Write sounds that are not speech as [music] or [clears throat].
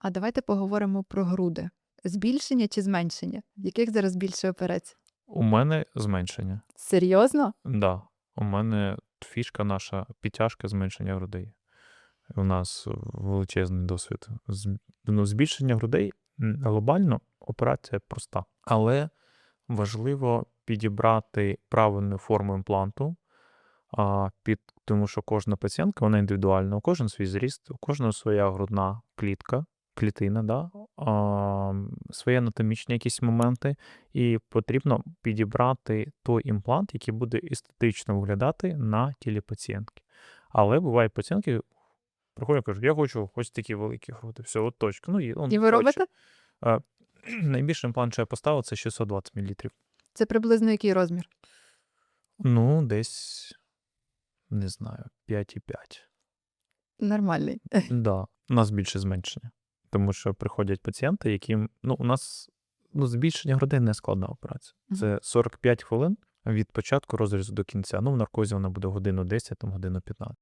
А давайте поговоримо про груди. Збільшення чи зменшення? В яких зараз більше операцій? У мене зменшення. Серйозно? Да. У мене фішка наша підтяжка зменшення грудей. У нас величезний досвід. Ну, збільшення грудей глобально операція проста. Але важливо підібрати правильну форму імпланту, а, під, тому що кожна пацієнтка вона індивідуальна, у кожен свій зріст, у кожного своя грудна клітка, клітина, да? а, свої анатомічні якісь моменти, і потрібно підібрати той імплант, який буде естетично виглядати на тілі пацієнтки. Але бувають пацієнтки, приходять і кажуть, я хочу ось такі великі груди. Все, от точка. Ну, і, он І ви робите? [clears throat] Найбільший імплант, що я поставив, це 620 мл. Це приблизно який розмір? Ну, десь, не знаю, 5,5. Нормальний. Да, у нас більше зменшення. Тому що приходять пацієнти, яким ну, у нас ну, збільшення грудей не складна операція. Це 45 хвилин від початку розрізу до кінця. Ну, в наркозі вона буде годину 10, там годину 15.